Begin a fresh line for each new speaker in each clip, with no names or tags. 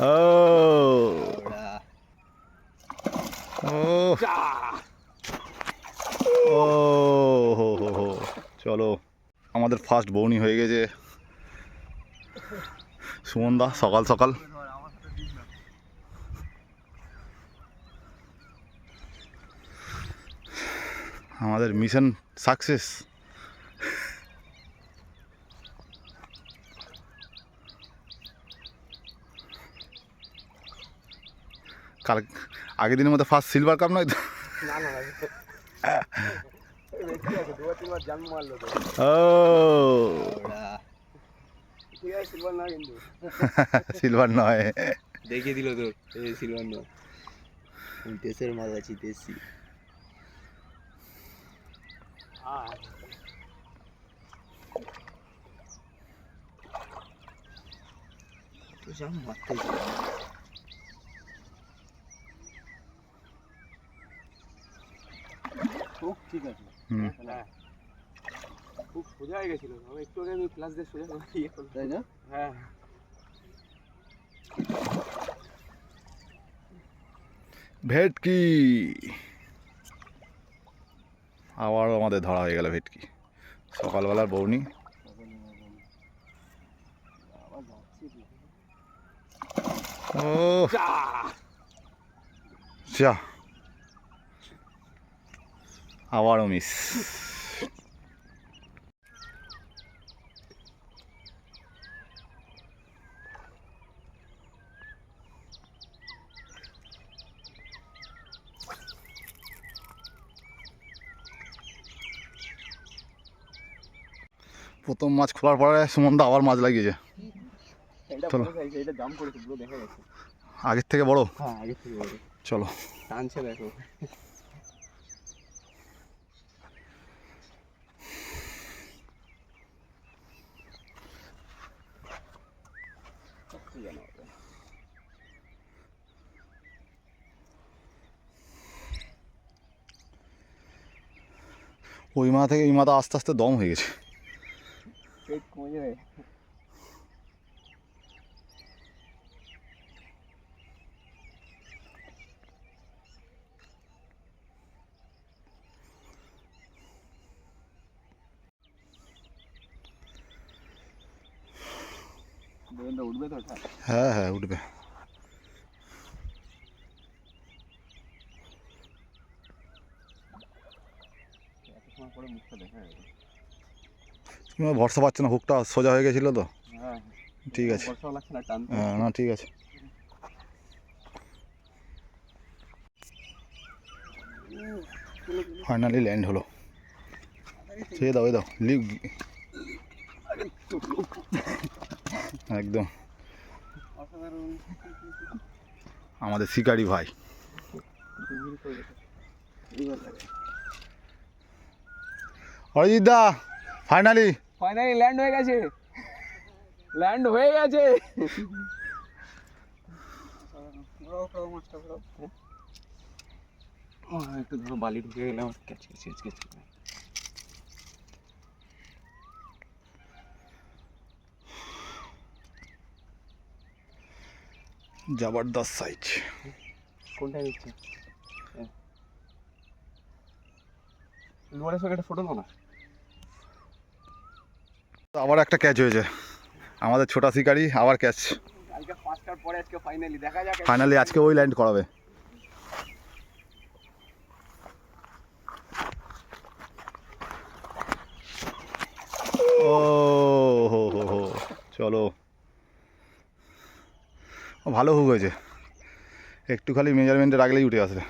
ও ও হো হো হো চলো। আমাদের ফার্স্ট বৌনি হয়ে গেছে। সুমন দা সকাল সকাল। আমাদের মিশন সাকসেস কাল আগের দিনের মধ্যে ফার্স্ট সিলভার কাপ নয় তো?
সিলভার
নয়।
দেখিয়ে দিল তোর সিলভার না দেশের মাছ আছি দেশি।
হ্যাঁ।
তো জাম মারতে
খুব ঠিক আছে। হ্যাঁ। খুব সোজা হয়ে গেছিল একটু আগে আমি ক্লাস দিয়ে সোজা করে ইয়ে করলাম
তাই না?
হ্যাঁ।
ভেটকি! আবারও আমাদের ধরা হয়ে গেল ভেটকি। সকালবেলার বৌনি? ও
যা!
আবারও মিস প্রথম মাছ খোলার পরে সুমনদা আবার মাছ লাগিয়েছে। চলো। আগের থেকে বড়?
হ্যাঁ আগে থেকে বড়।
চলো।
টানছে দেখো। কি জানো ওটা?
ওই মা থেকে এই মাথা আস্তে আস্তে দম হয়ে গেছে
কমে যাবে
হ্যাঁ হ্যাঁ উঠবে ভরসা পাচ্ছ না হুকটা সোজা হয়ে গেছিল তো ঠিক আছে হ্যাঁ না ঠিক আছে ফাইনালি ল্যান্ড হলো সে দাও এই দাও লিভ একদম। আমাদের শিকারি ভাই। অরিজিৎ দা ফাইনালি
ফাইনালি ল্যান্ড হয়ে গেছে। ল্যান্ড হয়ে গেছে। একটু ধরো বালি ঢুকে গেলে আমার ক্যাচ ক্যাচ ক্যাচ
জবরদস্ত সাইজ।
কোনটা নিচ্ছে লোয়ারের সঙ্গে একটা ফটো না?
আবার একটা ক্যাচ হয়েছে। আমাদের ছোটা শিকারি আবার ক্যাচ
ফাইনালি
আজকে ওই ল্যান্ড করাবে। ও হো হো হো। চলো। ভালো হুক হয়েছে। একটু খালি মেজারমেন্টে রাখলেই উঠে আসবে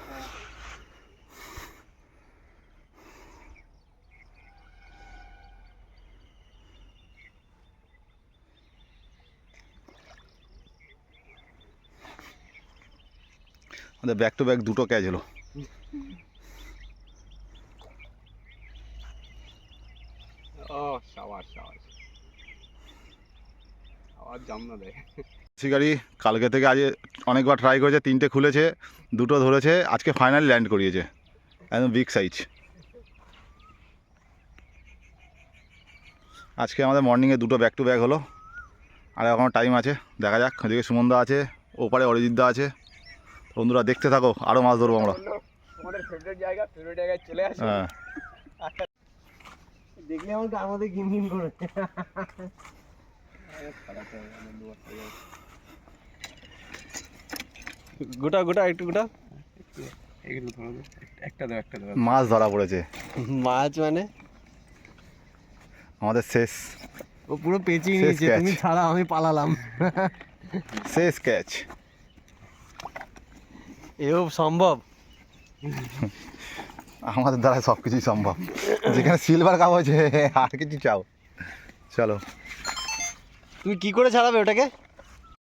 আমাদের ব্যাক টু ব্যাক দুটো ক্যাচ হলো।
ও, সাবাস সাবাস। আবার জাম না দেয়।
শিকারি কালকে থেকে আজ অনেকবার ট্রাই করেছে তিনটে খুলেছে দুটো ধরেছে আজকে ফাইনালি ল্যান্ড করিয়েছে। একদম বিগ সাইজ আজকে আমাদের মর্নিংয়ে দুটো ব্যাক টু ব্যাক হলো। আর এখনও টাইম আছে দেখা যাক ওদিকে সুমনদা আছে ওপারে অরিজিৎদা আছে। বন্ধুরা দেখতে থাকো আরও মাছ ধরবো আমরা।
আমাদের ফেভারিট জায়গা ফেভারিট জায়গায় চলে আসো।
হ্যাঁ।
দেখলে আমার গার মধ্যে গিন গিন করে গোটা গোটা একটু গোটা।
এগুলো ধরো একটা দাও একটা দাও।
মাছ ধরা পড়েছে।
মাছ মানে?
আমাদের শেষ।
ও পুরো পেঁচিয়ে নিয়েছে তুমি ছাড়া আমি পালালাম।
শেষ ক্যাচ
এও সম্ভব?
আমাদের দ্বারা সব কিছুই সম্ভব। যেখানে সিলভার কাপ আছে আর কিছু চাও। চলো।
তুমি কি করে ছাড়াবে ওটাকে?